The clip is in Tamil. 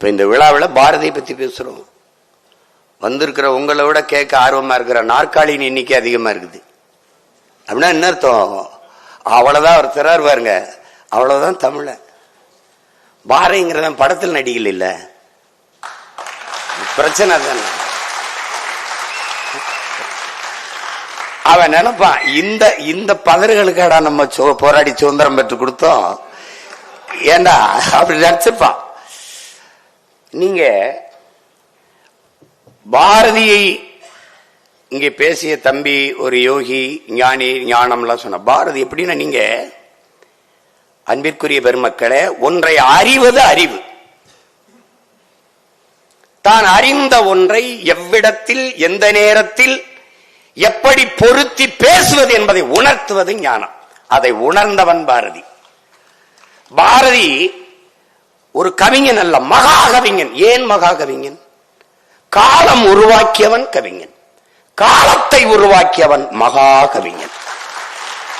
இப்ப இந்த விழாவில் பாரதியை பத்தி பேசுறோம். வந்திருக்கிற உங்களை விட கேட்க ஆர்வமா இருக்கிற நாற்காலியின் எண்ணிக்கை அதிகமா இருக்குது. அப்படின்னா என்ன அர்த்தம்? அவ்வளவுதான் அவர் திறார் பாருங்க. அவ்வளவுதான் தமிழ. பாரதிங்கிறத படத்தில் நடிகள் இல்ல. பிரச்சனை தானே அவன் நினைப்பான் இந்த இந்த பதறுகளுக்காடா நம்ம போராடி சுதந்திரம் பெற்று கொடுத்தோம். ஏண்டா? அப்படி நினைச்சிருப்பான். நீங்க பாரதியை இங்கே பேசிய தம்பி ஒரு யோகி ஞானி ஞானம்லாம் சொன்ன பாரதி எப்படின்னா நீங்க அன்பிற்குரிய பெருமக்களே ஒன்றை அறிவது அறிவு. தான் அறிந்த ஒன்றை எவ்விடத்தில் எந்த நேரத்தில் எப்படி பொருத்தி பேசுவது என்பதை உணர்த்துவது ஞானம். அதை உணர்ந்தவன் பாரதி. பாரதி ஒரு கவிஞன் அல்ல மகா கவிஞன். ஏன் மகா கவிஞன்? காலம் உருவாக்கியவன் கவிஞன். காலத்தை உருவாக்கியவன் மகா கவிஞன்.